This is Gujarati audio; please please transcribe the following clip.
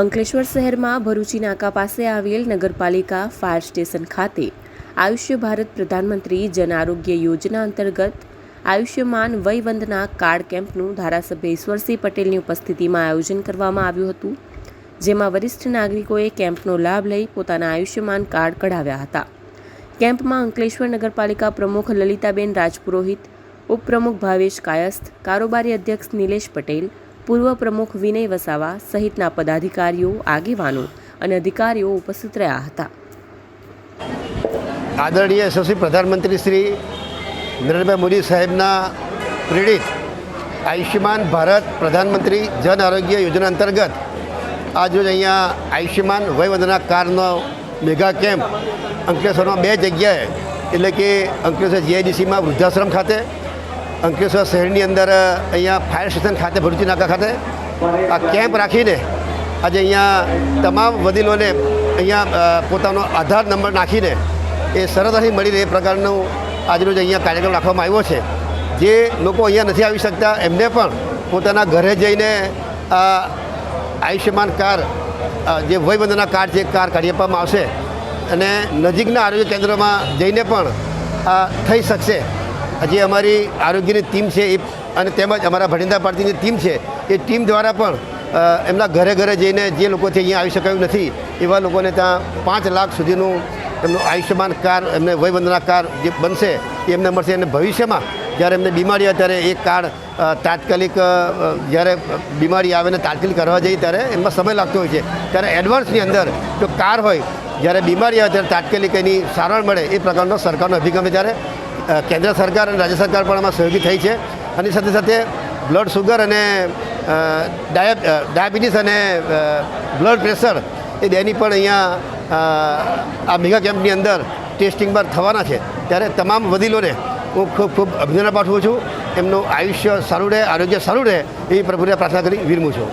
અંકલેશ્વર શહેરમાં ભરૂચી નાકા પાસે આવેલ નગરપાલિકા ફાયર સ્ટેશન ખાતે આયુષ્ય ભારત પ્રધાનમંત્રી જન આરોગ્ય યોજના અંતર્ગત આયુષ્યમાન વયવંદના કાર્ડ કેમ્પનું ધારાસભ્ય ઈશ્વરસિંહ પટેલની ઉપસ્થિતિમાં આયોજન કરવામાં આવ્યું હતું, જેમાં વરિષ્ઠ નાગરિકોએ કેમ્પનો લાભ લઈ પોતાના આયુષ્યમાન કાર્ડ કઢાવ્યા હતા. કેમ્પમાં અંકલેશ્વર નગરપાલિકા પ્રમુખ લલિતાબેન રાજપુરોહિત, ઉપપ્રમુખ ભાવેશ કાયસ્થ, કારોબારી અધ્યક્ષ નિલેશ પટેલ પૂર્વ પ્રમુખ વિનય વસાવા સહિતના પદાધિકારીઓ, આગેવાનો અને અધિકારીઓ ઉપસ્થિત રહ્યા હતા. આદરણીય યશસ્વી પ્રધાનમંત્રી શ્રી નરેન્દ્રભાઈ મોદી સાહેબના પ્રેરિત આયુષ્યમાન ભારત પ્રધાનમંત્રી જન આરોગ્ય યોજના અંતર્ગત આજરોજ અહીંયા આયુષ્યમાન વયવંદના કારનો મેગા કેમ્પ અંકલેશ્વરમાં બે જગ્યાએ, એટલે કે અંકલેશ્વર જીઆઈડીસીમાં વૃદ્ધાશ્રમ ખાતે અંકલેશ્વર શહેરની અંદર અહીંયા ફાયર સ્ટેશન ખાતે, ભરૂચી નાકા ખાતે આ કેમ્પ રાખીને આજે અહીંયા તમામ વડીલોને અહીંયા પોતાનો આધાર નંબર નાખીને એ સરળતાથી મળી રહે એ પ્રકારનું જે અહીંયા કાર્યક્રમ રાખવામાં આવ્યો છે. જે લોકો અહીંયા નથી આવી શકતા, એમને પણ પોતાના ઘરે જઈને આ આયુષ્યમાન કાર્ડ જે વયવંદના કાર્ડ છે એ કાર્ડ કાઢી આપવામાં આવશે. અને નજીકના આરોગ્ય કેન્દ્રમાં જઈને પણ થઈ શકશે. જે અમારી આરોગ્યની ટીમ છે એ અને તેમજ અમારા ભટિંદા પાર્ટીની ટીમ છે, એ ટીમ દ્વારા પણ એમના ઘરે ઘરે જઈને જે લોકોથી અહીંયા આવી શકાયું નથી, એવા લોકોને ત્યાં પાંચ લાખ સુધીનું એમનું આયુષ્યમાન કાર્ડ, એમને વયવંદના કાર્ડ જે બનશે, એ એમને મળશે. અને ભવિષ્યમાં જ્યારે એમને બીમારી હોય ત્યારે એ કાર્ડ તાત્કાલિક જ્યારે બીમારી આવે ને તાત્કાલિક કરવા જઈએ ત્યારે એમાં સમય લાગતો હોય છે. ત્યારે એડવાન્સની અંદર જો કાર હોય, જ્યારે બીમારી આવે ત્યારે તાત્કાલિક એની સારવાર મળે એ પ્રકારનો સરકારનો અભિગમ છે. ત્યારે કેન્દ્ર સરકાર અને રાજ્ય સરકાર પણ આમાં સહયોગી થઈ છે. અને સાથે સાથે બ્લડ સુગર અને ડાયાબિટીસ અને બ્લડ પ્રેશર એ બેની પણ અહીંયા આ મેગા કેમ્પની અંદર ટેસ્ટિંગ બાર થવાના છે. ત્યારે તમામ વડીલોને હું ખૂબ ખૂબ અભિનંદન પાઠવું છું. એમનું આયુષ્ય સારું રહે, આરોગ્ય સારું રહે એવી પ્રભુને પ્રાર્થના કરી વિરમું છું.